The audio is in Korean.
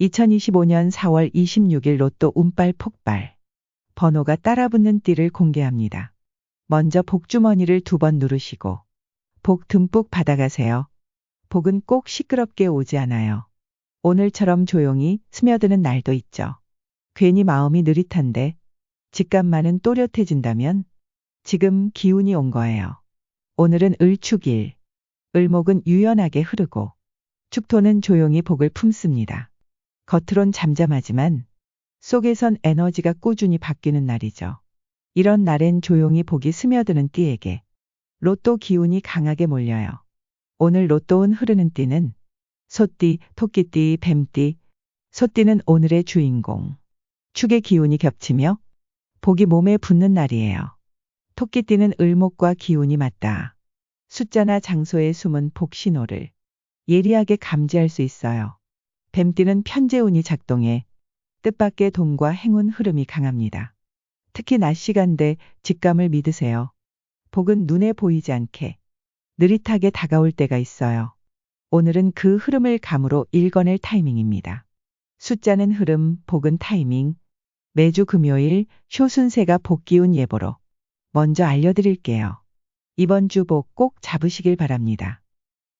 2025년 4월 26일 로또 운빨 폭발. 번호가 따라붙는 띠를 공개합니다. 먼저 복주머니를 두 번 누르시고 복 듬뿍 받아가세요. 복은 꼭 시끄럽게 오지 않아요. 오늘처럼 조용히 스며드는 날도 있죠. 괜히 마음이 느릿한데 직감만은 또렷해진다면 지금 기운이 온 거예요. 오늘은 을축일. 을목은 유연하게 흐르고 축토는 조용히 복을 품습니다. 겉으론 잠잠하지만 속에선 에너지가 꾸준히 바뀌는 날이죠. 이런 날엔 조용히 복이 스며드는 띠에게 로또 기운이 강하게 몰려요. 오늘 로또운 흐르는 띠는 소띠, 토끼띠, 뱀띠, 소띠는 오늘의 주인공. 축의 기운이 겹치며 복이 몸에 붙는 날이에요. 토끼띠는 을목과 기운이 맞다. 숫자나 장소에 숨은 복 신호를 예리하게 감지할 수 있어요. 뱀띠는 편재운이 작동해 뜻밖의 돈과 행운 흐름이 강합니다. 특히 낮 시간대 직감을 믿으세요. 복은 눈에 보이지 않게 느릿하게 다가올 때가 있어요. 오늘은 그 흐름을 감으로 읽어낼 타이밍입니다. 숫자는 흐름, 복은 타이밍. 매주 금요일 쇼순세가 복기운 예보로 먼저 알려드릴게요. 이번 주 복 꼭 잡으시길 바랍니다.